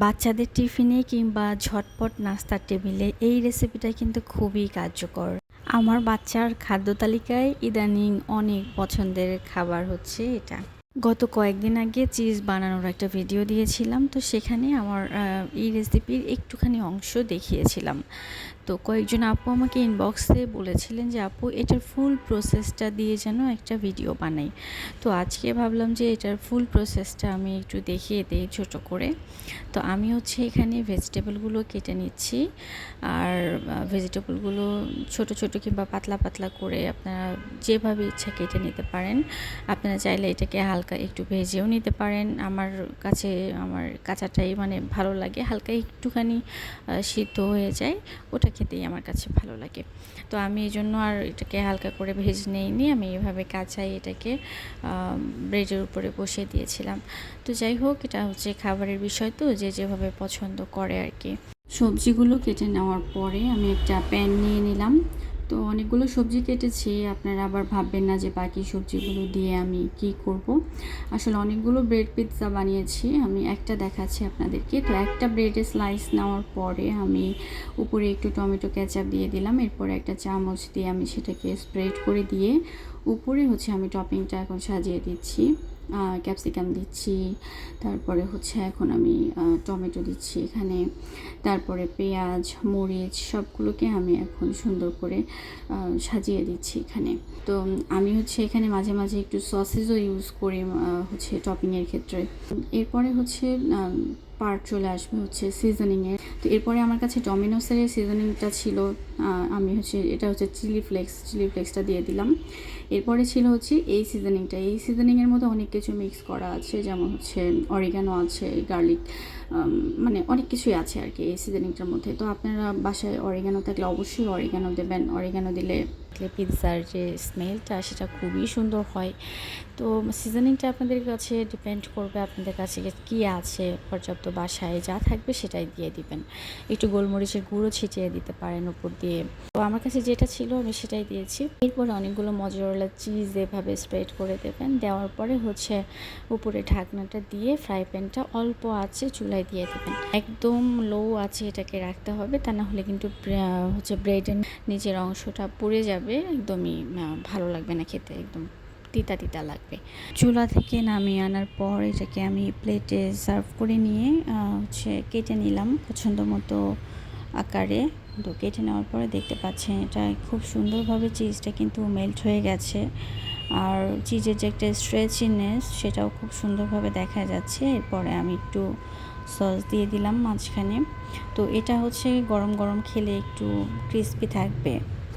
বাচ্চাদের টিফিনে কিংবা ঝটপট নাস্তার টেবিলে এই রেসিপিটা কিন্তু খুবই কার্যকর। আমার বাচ্চার খাদ্য তালিকায় ইদানিং অনেক পছন্দের খাবার হচ্ছে এটা। গত কয়েকদিন আগে চিজ বানানোর একটা ভিডিও দিয়েছিলাম। তো সেখানে আমার এই রেসিপির একটুখানি অংশ দেখিয়েছিলাম। তো কয়েকজন আপু আমাকে ইনবক্সে বলেছিলেন যে, আপু, এটার ফুল প্রসেসটা দিয়ে যেন একটা ভিডিও বানাই। তো আজকে ভাবলাম যে, এটার ফুল প্রসেসটা আমি একটু দেখিয়ে দিই ছোট করে। তো আমি হচ্ছে এখানে ভেজিটেবলগুলো কেটে নিচ্ছি। আর ভেজিটেবলগুলো ছোট ছোট কিংবা পাতলা পাতলা করে আপনারা যেভাবে ইচ্ছা কেটে নিতে পারেন। আপনারা চাইলে এটাকে হালকা একটু ভেজেও নিতে পারেন। আমার কাছে, আমার কাঁচাটাই মানে ভালো লাগে। হালকা একটুখানি সিদ্ধ হয়ে যায়। ওটা খেতেই আমার কাছে ভালো লাগে। তো আমি এই জন্য আর এটাকে হালকা করে ভেজে নিইনি। আমি এভাবে কাঁচাই এটাকে ব্রেডের উপরে বসিয়ে দিয়েছিলাম। তো যাই হোক, এটা হচ্ছে খাবারের বিষয় তো, যে যেভাবে পছন্দ করে আর কি। সবজিগুলো কেটে নেওয়ার পরে আমি একটা প্যান নিয়ে নিলাম। তো অনেকগুলো সবজি কেটেছি, আপনারা আবার ভাববেন না যে বাকি সবজিগুলো দিয়ে আমি কি করব। আসলে অনেকগুলো ব্রেড পিৎজা বানিয়েছি, আমি একটা দেখাচ্ছি আপনাদেরকে। তো একটা ব্রেডের স্লাইস নেওয়ার পরে আমি উপরে একটু টমেটো কেচাপ দিয়ে দিলাম, এরপরে একটা চামচ দিয়ে আমি সেটাকে স্প্রেড করে দিয়ে উপরে হচ্ছে আমি টপিংটা এখন সাজিয়ে দিচ্ছি। ক্যাপসিকাম দিচ্ছি। তারপরে হচ্ছে এখন আমি টমেটো দিচ্ছি এখানে। তারপরে পেঁয়াজ, মরিচ সবগুলোকে আমি এখন সুন্দর করে সাজিয়ে দিচ্ছি এখানে। তো আমি হচ্ছে এখানে মাঝে মাঝে একটু সসেজও ইউজ করি হচ্ছে টপিংয়ের ক্ষেত্রে। এরপরে হচ্ছে পার্ট চলে আসবে হচ্ছে সিজনিংয়ের তো এরপরে আমার কাছে ডমিনোসের সিজনিংটা ছিল আমি হচ্ছে, এটা হচ্ছে চিলি ফ্লেক্স চিলি ফ্লেক্সটা দিয়ে দিলাম। এরপরে ছিল হচ্ছে এই সিজনিংটা এই সিজনিংয়ের মধ্যে অনেক কিছু মিক্স করা আছে, যেমন হচ্ছে অরিগানো আছে গার্লিক মানে অনেক কিছুই আছে আর কি এই সিজনিংটার মধ্যে। তো আপনারা বাসায় অরিগানো থাকলে অবশ্যই অরিগানো দেবেন। অরিগানো দিলে পিৎজার যে স্মেলটা, সেটা খুবই সুন্দর হয়। তো সিজনিংটা আপনাদের কাছে ডিপেন্ড করবে আপনাদের কাছে কি আছে, পর্যাপ্ত বাসায় যা থাকবে সেটাই দিয়ে দিবেন। একটু গোলমরিচের গুঁড়ো ছিটিয়ে দিতে পারেন উপর দিয়ে। তো আমার কাছে যেটা ছিল আমি সেটাই দিয়েছি। এরপরে অনেকগুলো মজরলা চিজ এভাবে স্প্রেড করে দেবেন। দেওয়ার পরে হচ্ছে উপরে ঢাকনাটা দিয়ে ফ্রাই প্যানটা অল্প আছে চুলায় দিয়ে দেবেন। একদম লো আছে এটাকে রাখতে হবে, তা না হলে কিন্তু হচ্ছে ব্রেডের নিচের অংশটা পুড়ে যাবে। একদমই ভালো লাগবে না খেতে, একদম। তিতা তিতা লাগবে। চুলা থেকে নামিয়ে আনার পর এটাকে আমি প্লেটে সার্ভ করে নিয়ে হচ্ছে কেটে নিলাম পছন্দ মতো আকারে। তো কেটে নেওয়ার পরে দেখতে পাচ্ছেন এটা খুব সুন্দরভাবে চিজটা কিন্তু মেল্ট হয়ে গেছে। আর চিজের যে একটা স্ট্রেচিনেস সেটাও খুব সুন্দরভাবে দেখা যাচ্ছে। এরপরে আমি একটু সস দিয়ে দিলাম মাঝখানে। তো এটা হচ্ছে গরম গরম খেলে একটু ক্রিস্পি থাকবে।